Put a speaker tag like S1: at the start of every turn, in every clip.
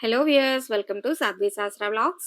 S1: Hello viewers welcome to Sadhvi Shastra blogs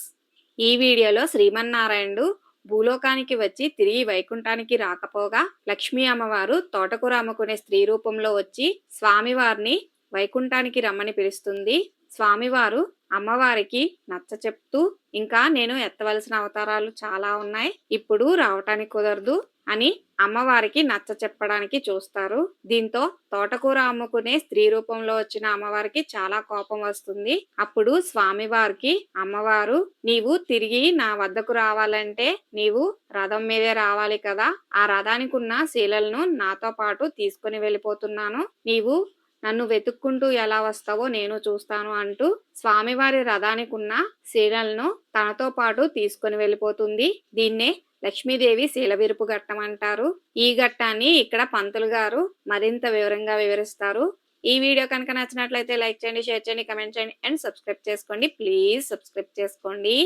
S1: ఈ వీడియోలో శ్రీమన్నారాయణుడు భూలోకానికి వచ్చి తిరిగి వైకుంఠానికి రాకపోగా లక్ష్మీ అమ్మవారు తోటకూర అమ్ముకునే స్త్రీ రూపంలో వచ్చి స్వామివారిని వైకుంఠానికి రమ్మని పిలుస్తుంది. స్వామివారు అమ్మవారికి నచ్చ చెప్తూ ఇంకా నేను ఎత్తవలసిన అవతారాలు చాలా ఉన్నాయి. ఇప్పుడు రావటానికి కుదరదు. అని అమ్మవారికి నచ్చ చెప్పడానికి చూస్తారు. దీంతో తోటకూర అమ్ముకునే స్త్రీ రూపంలో వచ్చిన అమ్మవారికి చాలా కోపం వస్తుంది. అప్పుడు స్వామివారికి అమ్మవారు నీవు తిరిగి నా వద్దకు రావాలంటే నీవు రథం మీదే రావాలి కదా. ఆ రథానికి ఉన్న శీలలను నాతో పాటు తీసుకుని వెళ్ళిపోతున్నాను. నీవు నన్ను వెతుక్కుంటూ ఎలా వస్తావో నేను చూస్తాను అంటూ స్వామివారి రథానికి ఉన్న శీలలను తనతో పాటు తీసుకుని వెళ్ళిపోతుంది. దీన్నే లక్ష్మీదేవి శీలవిరుపు ఘట్టం అంటారు. ఈ ఘట్టాన్ని ఇక్కడ పంతులు గారు మరింత వివరంగా వివరిస్తారు. ఈ వీడియో కనుక నచ్చినట్లయితే లైక్ చేయండి షేర్ చేయండి కమెంట్ చేయండి అండ్ సబ్స్క్రైబ్ చేసుకోండి. ప్లీజ్ సబ్స్క్రైబ్ చేసుకోండి.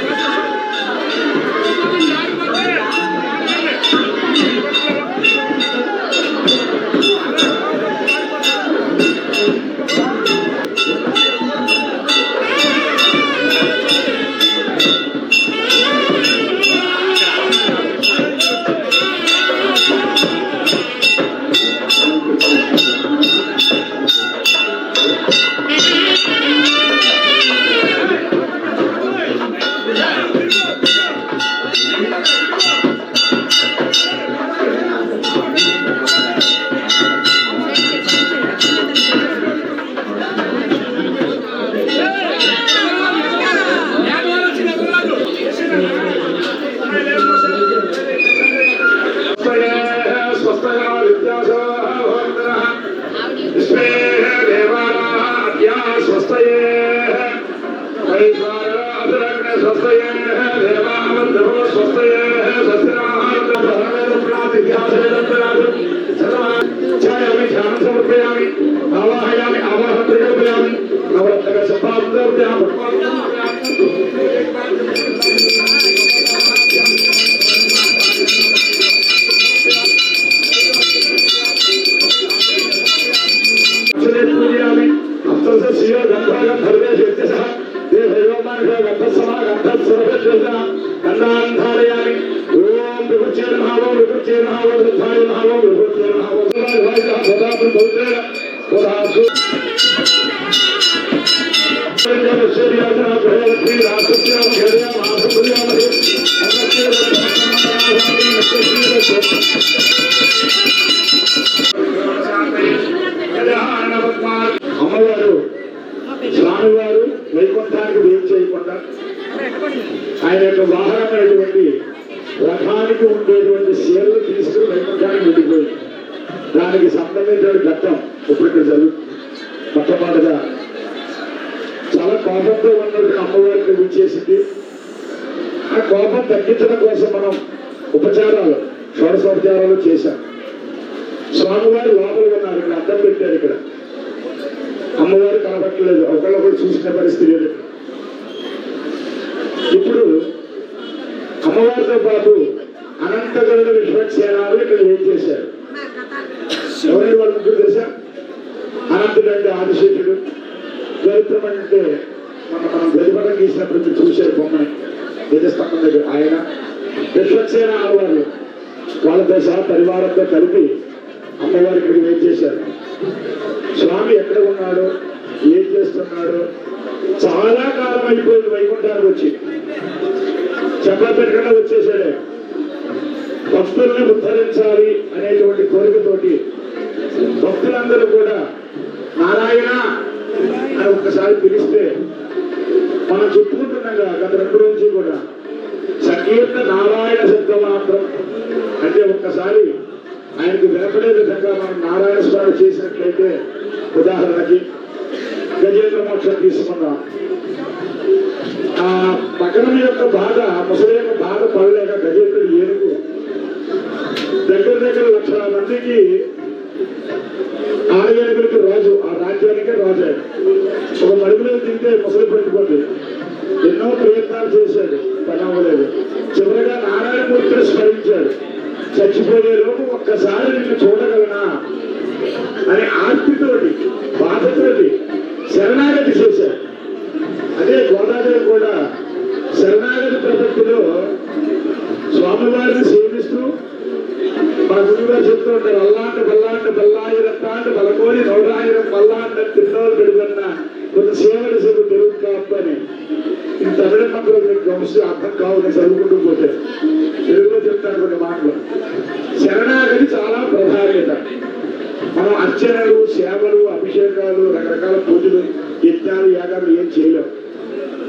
S2: స్వస్థయా ఆయన యొక్క వాహనమైనటువంటి రథానికి ఉండేటువంటి సీరలు తీసుకుని వైకుంఠానికి వెళ్ళిపోయింది దానికి సంబంధించిన ఘట్టం ఇప్పుడు ఇక్కడ జరుగుతుంది. మొట్టమొదటిగా చాలా కోపంతో ఉన్నది అమ్మవారికి విచ్చేసింది ఆ కోపం తగ్గించడం కోసం మనం ఉపచారాలు షోడశోపచారాలు చేశాం. స్వామివారు లోపల ఉన్నారు ఇక్కడ అద్దం పెట్టారు ఇక్కడ. అమ్మవారు కనబట్టలేదు ఒకళ్ళొకరు చూసిన పరిస్థితి లేదు. ఇప్పుడు అమ్మవారితో పాటు అనంతగరుడ విశ్వక్షేణాలు ఇక్కడ ఏం చేశారు? ఎవరి వాళ్ళు ముగ్గురు తెలుసా? అనంతుడు అంటే ఆదిశేషుడు చరిత్రం అంటే మన మనం గదిపటం గీసినప్పుడు మీరు చూశారు బొమ్మని. ధ్వజస్తంభం దగ్గర ఆయన విశ్వక్షేణ ఆడవాళ్ళు. వాళ్ళతో సహా పరివారంతో కలిపి అమ్మవారి ఇక్కడికి ఏం చేశారు? స్వామి ఎక్కడ ఉన్నాడు? ఏం చేస్తున్నాడు? చాలా కాలం అయిపోయింది వైకుంఠానికి వచ్చి. చెప్పా పెట్టకుండా భక్తుల్ని ఉద్ధరించాలి అనేటువంటి కోరికతోటి భక్తులందరూ కూడా నారాయణ అని ఒక్కసారి పిలిస్తే మనం చెప్పుకుంటున్నాం కదా గత రెండు నుంచి కూడా. సంకీర్ణ నారాయణ శబ్ద మాత్రం అంటే ఒక్కసారి ఆయనకు వినపడే విధంగా మనం నారాయణ స్వామి చేసినట్లయితే ఉదాహరణకి గజేంద్ర మోక్షం తీసుకున్నాం ఆ పగడం యొక్క బాధ ముసలి యొక్క బాధ పడలేక గజేంద్రుడు ఏనుగు. దగ్గర దగ్గర లక్షల మందికి ఆడవేనుగులకి రాజు ఆ రాజ్యానికే రాజు ఒక మడుగులో తింటే ముసలి పెట్టుకుంది ఎన్నో ప్రయత్నాలు చేశాడు పని అవ్వలేదు. చివరిగా నారాయణమూర్తిని స్మరించాడు. చచ్చిపోయే లోపు ఒక్కసారి నిన్ను చూడ మనం అర్చనలు సేవలు అభిషేకాలు రకరకాల పూజలు యజ్ఞాలు యాగాలు ఏం చేయలేం.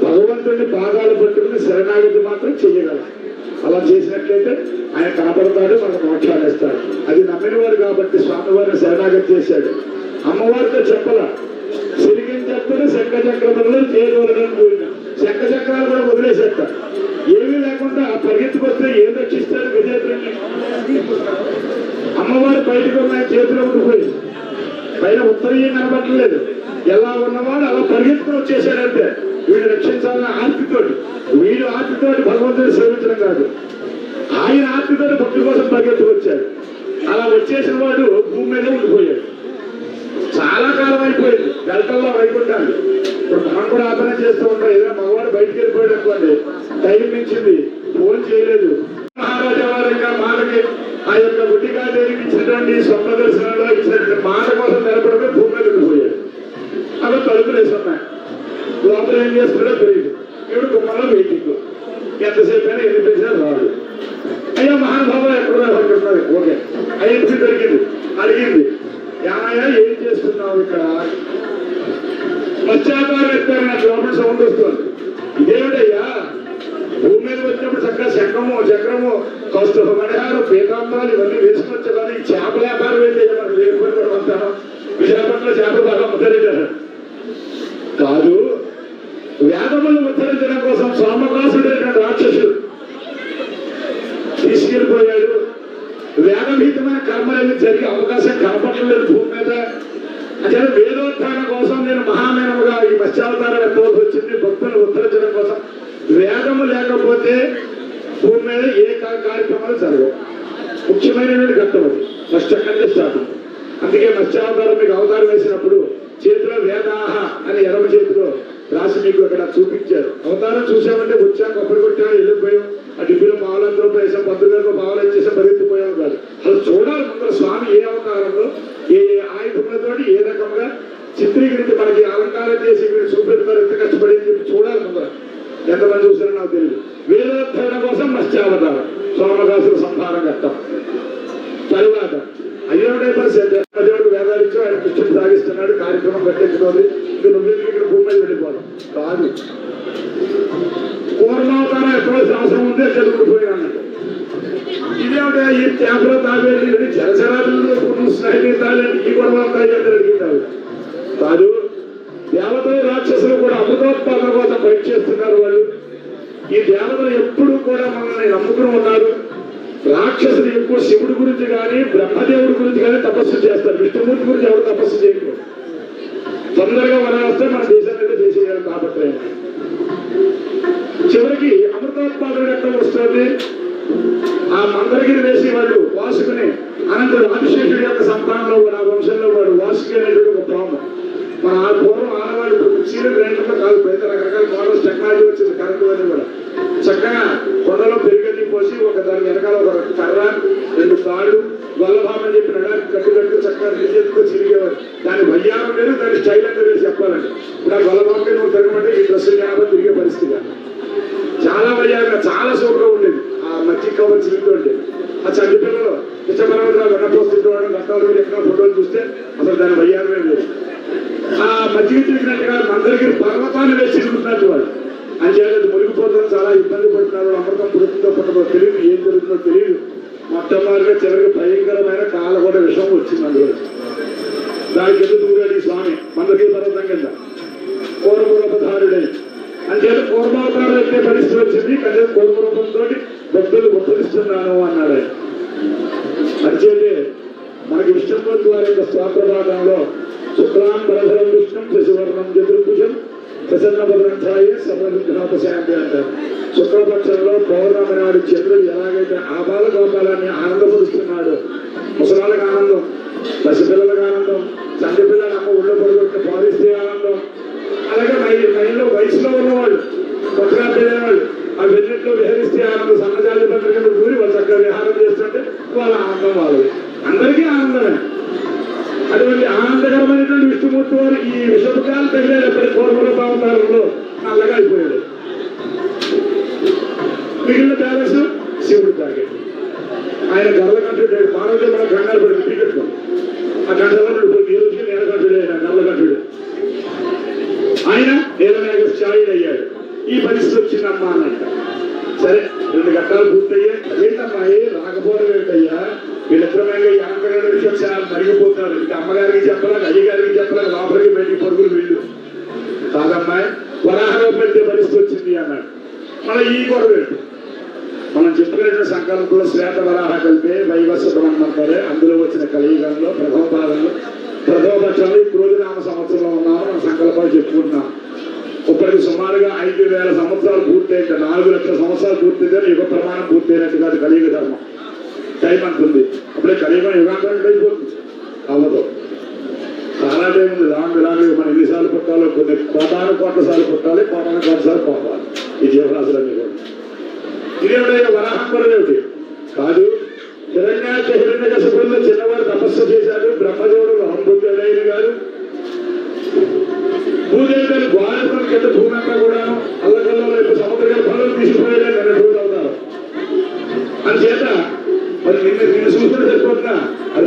S2: భగవంతుడిని పాదాలు పట్టుకుని శరణాగతి మాత్రం చేయగలం. అలా చేసినట్లయితే ఆయన కనపడతాడు మనకు మోక్షాలు ఇస్తాడు. అది నమ్మిన వారు కాబట్టి స్వామివారిని శరణాగతి చేశాడు. అమ్మవారితో చెప్పల సిరిగిన చెప్పని శంఖ చక్రములలో చేయగలడని కూడిన. శంఖ చక్రాలు కూడా వదిలేసేట ఏమీ లేకుండా పరిగెత్తుకొస్తే ఏం రక్షిస్తారు విజేతల్ని అమ్మవారు బయటకు ఉన్నాయి చేతిలో ఉండిపోయి పైన ఉత్తరీయం కనబట్టలేదు ఎలా ఉన్నవాడు అలా పరిగెత్తుకుని వచ్చేసాడంటే వీడు రక్షించాలన్న ఆర్తితోటి వీడు ఆర్తితోటి భగవంతుని సేవించడం కాదు. ఆయన ఆర్తితోటి భక్తుల కోసం పరిగెత్తుకొచ్చాడు. అలా వచ్చేసిన వాడు భూమి మీద ఉండిపోయాడు. చాలా కాలం అయిపోయింది. గల్కల్లో వైకుంఠాలు ఇప్పుడు మనం కూడా ఆపన చేస్తూ ఉంటాం ఏదైనా మగవాడు బయటికి వెళ్ళిపోయాడు అనుకోండి టైం మించింది ఫోన్ చేయలేదు. మహారాజా వారి యొక్క మాటకి ఆ యొక్క గుడ్డికాదేవికి ఇచ్చినటువంటి స్వప్న దర్శనంలో ఇచ్చినటువంటి మాట కోసం నిలబడమే భూమి మీద పోయాడు అవి తలుపులు వేసి ఉన్నాయి లోపల ఏం చేస్తున్నాడో తెలియదు. ఇప్పుడు కుమ్మలో వెయిటింగ్ ఎంతసేపు అయినా ఎన్ని పిలిచినా రాదు అయ్యా మహానుభావ ఎక్కడ అనుకుంటున్నారు ఓకే. అయ్యింది దొరికింది. అడిగింది. ఏమయ్యా ఏం చేస్తున్నావు ఇక్కడ? పశ్చాత్తాలు ఎత్తారు నాకు లోపల సౌండ్ వస్తుంది. ఇదేమిటయ్యా? భూమి మీద వచ్చినప్పుడు చక్కగా చక్రము చక్రము కౌస్తుభ మణిహారం పీతాంబాలు ఇవన్నీ వేసుకొచ్చు కానీ చేప వ్యాపారం ఏంటి? మనకు లేకపోతే కూడా వస్తాను విశాఖపట్నంలో చేప బాగా ఉద్ధరించారు. కాదు వేదములు ఉద్ధరించడం కోసం సోమకాసుడు రాక్షసుడు తీసుకెళ్ళిపోయాడు. వేదభీతమైన కర్మలన్నీ జరిగే అవకాశం కనపడలేదు భూమి మీద. అంటే వేదోత్థాన కోసం నేను మహామేనముగా ఈ మత్స్యావతారం ఎత్తవలసి వచ్చింది. భక్తులను ఉద్ధరించడం కోసం. వేదము లేకపోతే భూమి మీద ఏ కార్యక్రమాలు జరగవు. ముఖ్యమైనటువంటి ఘట్టం అది. ఫస్ట్ అక్కడి నుంచి స్టార్ట్ అందుకే మత్స్యావతారం మీకు అవతారం వేసినప్పుడు చేతిలో వేదాహ అని ఎడమ చేతిలో రాసి మీకు అక్కడ చూపించారు. అవతారం చూసామంటే వచ్చా కొబ్బరి కొట్టాం వెళ్ళిపోయాం. ఆ డిబ్బీలో పావులంత రూపాయలు వేసాం పంతులకు పావులు ఇచ్చేసాం పరిగెత్తిపోయాం కాదు అసలు చూడాలి ముందర స్వామి ఏ అవతారంలో ఏ ఆయుధములతో ఏ రకంగా చిత్రీకరించి మనకి అలంకారం చేసి వీళ్ళు చూపెడతారు ఎంత కష్టపడి అని చెప్పి చూడాలి ముందర. ఎంతమంది చూసారో నాకు తెలియదు వేదోద్ధరణ కోసం మత్స్యావతారం సోమదాసుల సంహారం కట్టం. తరువాత అయ్యోడే పరిస్థితి దేవుడు ఇచ్చి ఆయన కృష్ణుడు సాగిస్తున్నాడు కార్యక్రమం కట్టించుకోవాలి ఇక వెళ్ళిపోవడం కాదు పూర్వావతారం ఎక్కవలసిన అవసరం ఉందే చదువుకుపోయినాడు ఇదేమిటా ఈ చేపలో తాగేది జలచరాలు స్నేహితాలు ఈ గొడవ చివరికి అమృతోత్పాదన ఎక్కడ వస్తుంది. ఆ మందరగిరి వేసి వాళ్ళు వాసుకుని అనంతరం ఆదిశేషుడి యొక్క సంతానంలో కూడా ఆ వంశంలో వాడు వాసుకి అనేటువంటి ఒక పాము. మన ఆ పూర్వం ఆడవాళ్ళు చీర మిక్సీలు గ్రైండర్లో కాదు పెద్ద రకరకాల మోడల్స్ టెక్నాలజీ వచ్చింది కరెంటు అని కూడా. చక్కగా కొండలో పెరిగట్టి పోసి ఒక దాని వెనకాల ఒక కర్ర రెండు తాడు వల్లభామని అని చెప్పి నడానికి కట్టుకట్టు చక్కగా నిజెత్తుకో చిరిగేవారు. దాని భయ్యారం లేదు దాని స్టైల్ అంటే వేసి చెప్పాలంటే ఇప్పుడు ఆ గొల్లభామకి నువ్వు తిరగమంటే ఈ డ్రెస్సులు యాభై తిరిగే పరిస్థితి చాలా భయాగా చాలా సూపర్గా ఉండేది. ఆ మజ్జి కవర్ చిరుగుతూ ఆ చంటి పిల్లలు ఇష్టపరమైన వెనపోస్తుంటూ గంటలు మీరు ఎక్కడ ఫోటోలు చూస్తే అసలు దాని భయారమే లేదు ఆ మజ్జిగ తిరిగినట్టుగా మందరిగిరి పర్వతాన్ని వేసి తిరుగుతున్నట్టు వాళ్ళు. అని అది మునిగిపోతుంది చాలా ఇబ్బంది పడుతున్నారు. అమృతం పుడుతుందో పుట్టదో తెలియదు ఏం జరుగుతుందో తెలియదు మొట్టమొదటిగా చివరికి భయంకరమైన కాల కూడా విషయం వచ్చింది అందులో. దానికి ఎందుకు దూరాడు ఈ స్వామి? మందరికీ పర్వతం కింద. పూర్వరూపధారుడై అంచేత పూర్వావతారం అయితే పరిస్థితి వచ్చింది. కానీ పూర్వరూపంతో భక్తులు ఉద్ధరిస్తున్నాను అన్నాడు ఆయన. అంచేతే మనకి విష్ణుమూర్తి వారి యొక్క స్తోత్ర భాగంలో శుక్లాంబరధరం విష్ణుం శశివర్ణం చతుర్భుజం ప్రసన్నభద్రంఛాయ సర్వవిఘ్నోపశాంతి అంటారు. శుక్లపక్షంలో పౌర్ణమి నాడు చంద్రుడు ఎలాగైతే ఆ బాల గోపాలని ఆనందపరుస్తున్నాడు ముసలాలకు ఆనందం పసిపిల్లలకు ఆనందం చంద్రపిల్లలు అమ్మ ఒళ్ళో పడుకుంటే పాలిస్తే ఆనందం అలాగే మై మైండ్లో వయసులో ఉన్నవాళ్ళు కొత్తగా పెళ్ళేవాళ్ళు ఆ వెన్నెట్లో విహరిస్తే ఆనందం సన్నజాతి పత్రికలు కూరి వాళ్ళు చక్కగా విహారం చేస్తుంటే వాళ్ళ ఆనందం వాళ్ళది. అందరికీ ఆనందమే. అటువంటి ఆనందకరమైనటువంటి విష్ణుమూర్తి వారు ఈ విషపకాలు తగిలేటప్పటి కోరమల భావతారంలో నల్లగా అయిపోయాడు. మిగిలిన ప్యాలెస్ శివుడు తాగాడు ఆయన గర్ల పార్వతి ఇప్పటికి సుమారుగా ఐదు వేల సంవత్సరాలు పూర్తయింది. నాలుగు లక్షల సంవత్సరాలు పూర్తయితే యుగ ప్రమాణం పూర్తయినట్టు కాదు కలియుగ ధర్మం. టైం అంటుంది. అప్పుడే కలియుగం యుగాంతరం అయిపోతుంది. అవ్వదు. చాలా టైం ఉంది లాంగ్ లాంగ్ మనం ఎన్నిసార్లు పుట్టాలో కొన్ని కోటాను కోట్ల సార్లు పుట్టాలి కోటాను కోట్ల సార్లు పోవాలి. ఈ జీవరాశులన్నీ కూడా. ఇదేమిటో వరాహంబరం ఏమిటి? కాదు. తెలంగాణ హిరణ్య కశపుల్లో చిన్నవారు తపస్సు చేశారు బ్రహ్మదేవుడు రామబుద్ధుడైన గారు. భూదేవి గారు ద్వారపురం కింద భూమి అంతా కూడాను అల్లకల్లో రేపు సముద్ర గర్భంలో తీసిపోయేలా నిన్నటువంటి అవుతారు. అందుచేత మరి నిన్న నిన్ను చూసుకుంటే సరిపోతున్నా ఆ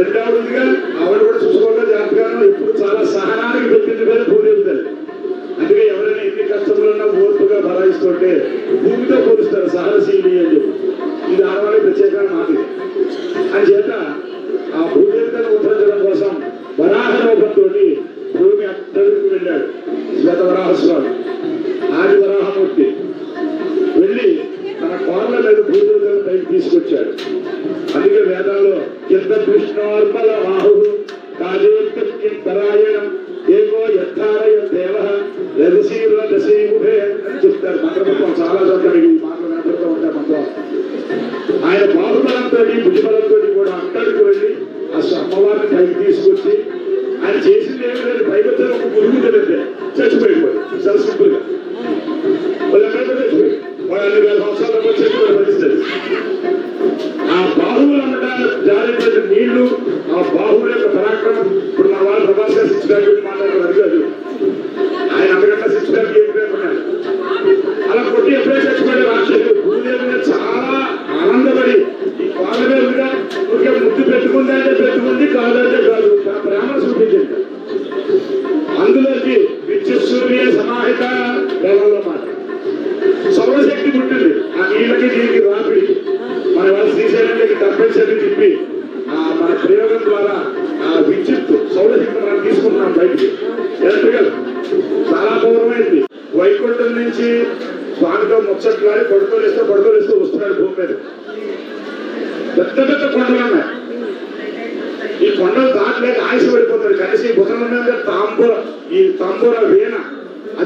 S2: రదశీల దశీముఖే అని చెప్తారు మంత్రమత్వం చాలా చోట్ల ఈ మాటలు వినపడుతూ ఉంటాయి మంత్రం ఆయన బాహుబలంతో భుజబలంతో కూడా అంతటికి వెళ్ళి ఆ అమ్మవారిని పైకి తీసుకొచ్చి ఆయన చేసింది ఏమి లేదు పైకి వచ్చి ఒక పురుగు తెలియదు చచ్చిపోయిపోయి ఊరికే ముద్దు పెట్టుకుందంటే పెట్టుకుంది కాదంటే కాదు. తన ప్రేమ చూపించింది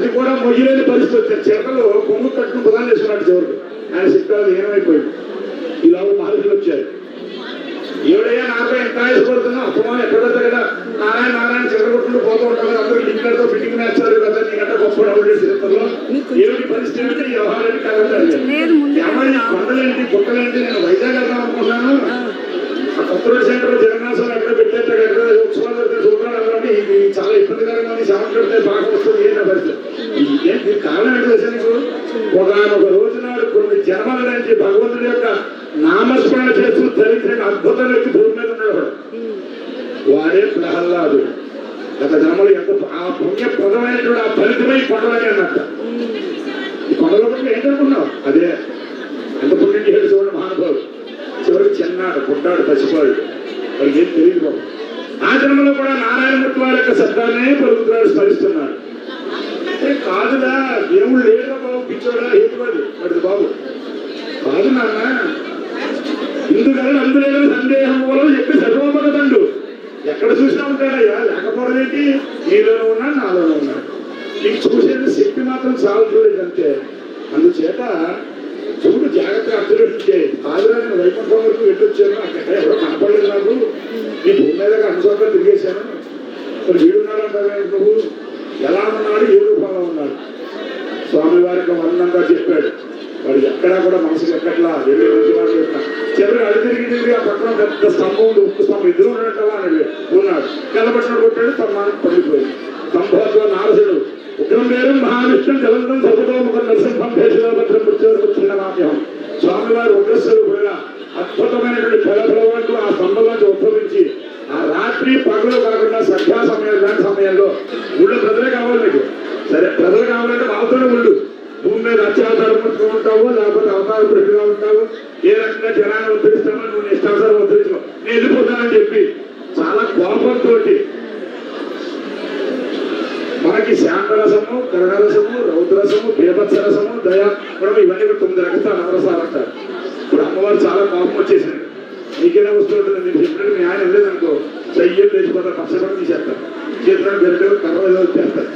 S2: అది కూడా మొయ్యలేని పరిస్థితి వచ్చింది చిరకలు కొమ్ము కట్టుకుని బుధాన్ని వేసుకున్నాడు చివరికి ఆయన శక్తి ఏమైపోయింది ఇలా మహర్షులు వచ్చారు ఏడయ్యా నాపై ఎంత ఆయుష పడుతున్నా అప్పమా ఎక్కడ కదా. నారాయణ నారాయణ చిరగొట్టుకుంటూ పోతూ ఉంటాం కదా. అందరూ లింకులతో ఫిట్టింగ్ నేర్చారు కదా నీకంటే గొప్ప డబ్బులు చరిత్రలో ఏమిటి పరిస్థితి? వ్యవహారాన్ని కలగలేదు ఏమని కొండలేంటి? గుట్టలేంటి? నేను వైజాగ్ వెళ్దాం అనుకున్నాను ఆ. కొత్తరోడ్ సెంటర్ జగన్నాథం ఎక్కడ పెట్టేట ఎక్కడ ఉత్సవాలు జరిగితే చూడాలి చాలా ఇబ్బందికరంగా ఉంది. పెడితే బాగా వస్తుంది. ఏంటి పరిస్థితి. ఇదేం కారణం ఏంటి తెలుసా నీకు ఒకనొక రోజు నాడు కొన్ని జన్మల నుంచి భగవంతుడి యొక్క నామస్మరణ చేస్తూ దరిద్రంగా అద్భుతం వ్యక్తి భూమి మీద ఉన్నాడు వాడే ప్రహ్లాదు. గత జన్మలు ఎంత ఆ పుణ్యప్రదమైనటువంటి ఆ ఫలితమై కొండలని అన్నట్ట. ఈ కొండల పట్ల ఏంటనుకున్నావు అదే ఎంత పుణ్యం చేసి చూడండి మహానుభావుడు. చివరికి చిన్నాడు పుట్టాడు పసిపాడు వాడికి ఏం తెలియదు బాబు. ఆ జన్మలో కూడా నారాయణమూర్తి వారి యొక్క శబ్దాన్నే పలుకుతున్నాడు స్మరిస్తున్నాడు. ఏ కాదురా దేవుడు లేదురా బాబు పిచ్చోడా హేతువాది వాడిది బాబు. కాదు నాన్న ఇందుకని అందులో సందేహం వల్ల చెప్పి సర్వోపగతండు. ఎక్కడ చూసినా ఉంటాడయ్యా లేకపోవడమేంటి నీలోనే ఉన్నా నాలోనే ఉన్నా. నీకు చూసేది శక్తి మాత్రం చాలట్లేదు అంతే. అందుచేత చూడు జాగ్రత్తగా అబ్జర్వేషన్ చేయి కాదురా నేను వైకుంఠం వరకు వెళ్ళొచ్చాను అక్కడ ఎవరో కనపడలేదు నాకు. నీ భూమి మీద అన్ని తిరిగేశాను. మరి వీడున్నాడు అంటారు ప్రభు ఎలా ఉన్నాడు ఏ రూపంలో ఉన్నాడు? స్వామివారికి వర్ణంగా చెప్పాడు. వాడు ఎక్కడా కూడా మనసుకి ఎక్కట్లా వెళ్ళి మంచి చెప్తాను చివరి అడి తిరిగి తిరిగి ఆ పక్కన పెద్ద స్తంభం ఉంది ఉప్పు స్తంభం. ఎదురు ఉన్నట్టుగా అని ఉన్నాడు. కలపట్టిన కొట్టాడు స్తంభానికి పడిపోయింది. స్తంభంతో నారసుడు ఉగ్రం పేరు మహావిష్ణు జలంతం సర్వతోముఖం నరసింహం భేషభద్రం మృత్యుర్ముచ్చిందమామ్యం స్వామివారి ఉగ్రస్వరూపుడుగా అద్భుతమైనటువంటి ఫలఫలవంటూ ఆ స్తంభంలోంచి ఉద్భవించి రాత్రి పగలు కాకుండా సంధ్యా సమయం ఇలాంటి సమయంలో ఊళ్ళో ప్రజలే కావాలి నీకు సరే ప్రజలు కావాలంటే వాళ్ళతోనే ఉండు. భూమి మీద అత్యావతారం పుట్టుకుని ఉంటావు లేకపోతే అవతార పుట్టుగా ఉంటావు. ఏ రకంగా జనాన్ని ఉద్ధరిస్తామో నువ్వు నీ ఇష్టానుసారం నేను వెళ్ళిపోతానని చెప్పి చాలా కోపంతో మనకి శాంతరసము కరుణరసము రౌద్రసము బీభత్సరసము దయా కూడా ఇవన్నీ తొమ్మిది రకాల నవరసాలు అంటారు. ఇప్పుడు అమ్మవారు చాలా కోపం వచ్చేసింది. నీకేనా వస్తుంటుంది నేను చెప్పినట్టు మీ ఆయన వెళ్ళేదనుకో చెయ్యలు లేచిపోతారు పచ్చబడి తీసేస్తారు. చేతులను గరిటలు కర్ర ఏదో వచ్చేస్తారు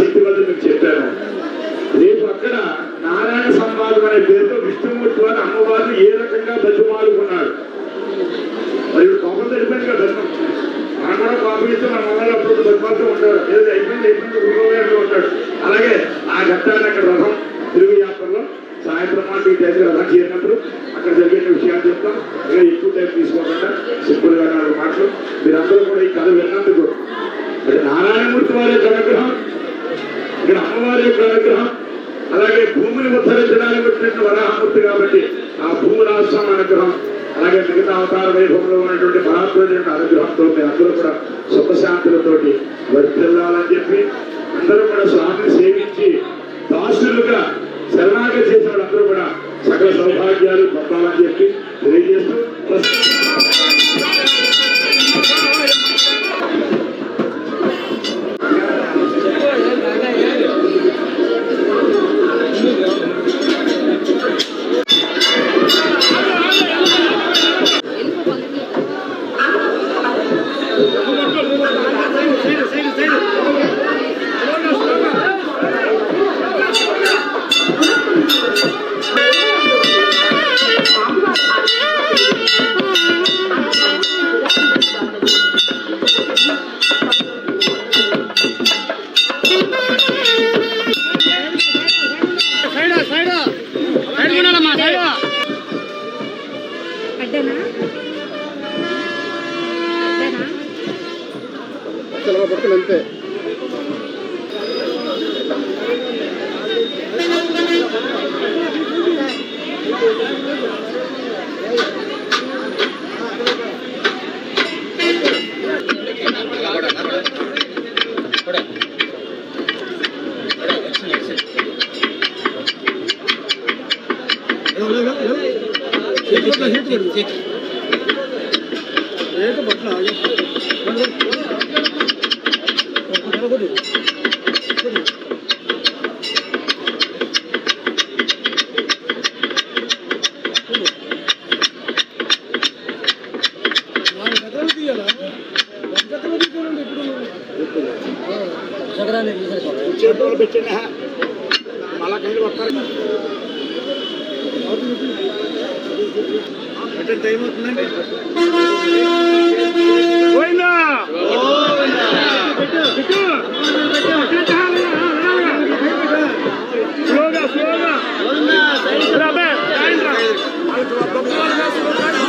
S2: శక్తి వల్ల మీకు చెప్పాను. రేపు అక్కడ నారాయణ సంవాదం అనే పేరుతో విష్ణుమూర్తి వారు అమ్మవారిని ఏ రకంగా బతిమాలుకున్నాడు? మరి కోపం తెలిపాను కదా. మనం కూడా కోపం ఇస్తే మన మొదలు అప్పుడు ఉంటారు. ఏదైతే ఏదో అయిపోయింది అయిపోయింది ఊరుకోవే అంటూ ఉంటాడు అలాగే ఆ ఘట్టాన్ని అక్కడ రథం తిరుగు యాత్రలో సాయంత్రం మాట ఈ టైంకి రథం చేరినప్పుడు అక్కడ జరిగిన విషయాలు చెప్తాం ఇక ఎక్కువ టైం తీసుకోకుండా సింపుల్గా నాలుగు మాటలు మీరందరూ కూడా ఈ కథ విన్నందుకు అంటే నారాయణమూర్తి వారి యొక్క అనుగ్రహం ఇక్కడ అమ్మవారి యొక్క అనుగ్రహం అలాగే భూమిని ఉద్ధరించడానికి వచ్చినటువంటి వరాహమూర్తి కాబట్టి ఆ భూమి రాష్ట్రం అనుగ్రహం అలాగే మిగతా అవతార వైభవంలో ఉన్నటువంటి పరాత్మైన అనుగ్రహంతో మీ అందరూ కూడా సుఖశాంతులతోటి వర్తిల్లాలని చెప్పి అందరూ కూడా స్వామిని సేవించి దాసులుగా శరణాగతి చేసిన వాళ్ళందరూ కూడా సకల సౌభాగ్యాలు పొందాలని చెప్పి తెలియజేస్తూ
S3: చేతులు
S1: పెట్టిన మళ్ళా
S3: కళ్ళు వస్తారు పెట్టే
S2: టైం అవుతుందండి. పోయిందా స్లోగా స్లోగా.
S3: రాబే వాళ్ళకి